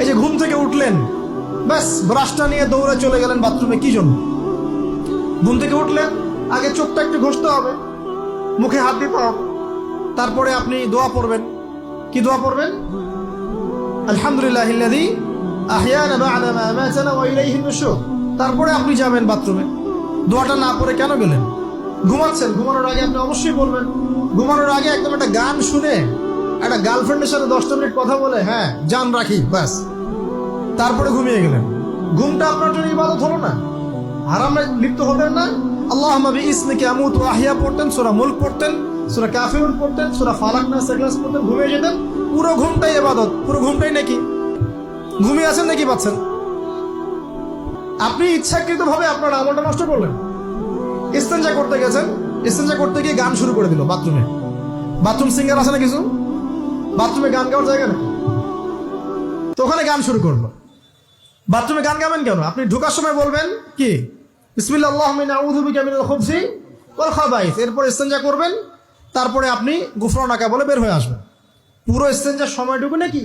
এই যে ঘুম থেকে উঠলেন। ব্যাস, ব্রাশটা নিয়ে দৌড়ে চলে গেলেন বাথরুমে। কি জন্য? ঘুম থেকে উঠলেন, আগে চোখটা একটু ঘষতে হবে, মুখে হাত দিতে হবে তারপরে আপনি দোয়া পড়বেন। কি দোয়া পড়বেন? আলহামদুলিল্লাহ তারপরে আপনি যাবেন বাথরুমে। দোয়াটা না পড়ে কেন গেলেন? ঘুমাচ্ছেন, ঘুমানোর আগে আপনি অবশ্যই বলবেন। ঘুমানোর আগে একদম একটা গান শুনে একটা গার্লফ্রেন্ডের সাথে দশটা মিনিট কথা বলে হ্যাঁ জান রাখি, ব্যাস। তারপরে ঘুমিয়ে গেলেন। ঘুমটা আপনার জন্য ইবাদত হলো না? হারামে লিপ্ত হতেন না? আল্লাহ নবী ইসমিকে আমুত আহিয়া পড়তেন, সুরা মুল্ক পড়তেন, সুরা কাফিরুন পড়তেন, সুরা ফালাক না সেগলাস পড়তেন, ঘুমিয়ে যেতেন। পুরো ঘুমটাই ইবাদত, পুরো ঘুমটাই নাকি। ঘুমিয়ে আছেন নাকি পাচ্ছেন? আপনি ইচ্ছাকৃতভাবে আপনার আমলটা নষ্ট করলেন। ইস্তেঞ্জা করতে গেছেন, ইস্তেঞ্জা করতে গিয়ে গান শুরু করে দিল, বাথরুমে। বাথরুম সিঙ্গার আছে না কিছু? বাথরুমে গান গাওয়ার জায়গা নাকি তো ওখানে গান শুরু করল বাথরুমে গান গাবেন কেন? আপনি ঢোকার সময় বলবেন কি? এরপর ইস্তেঞ্জা করবেন। তারপরে আপনি গুফরানাকা বলে বের হয়ে আসবেন। পুরো ইস্তেঞ্জার সময়টুকু নাকি?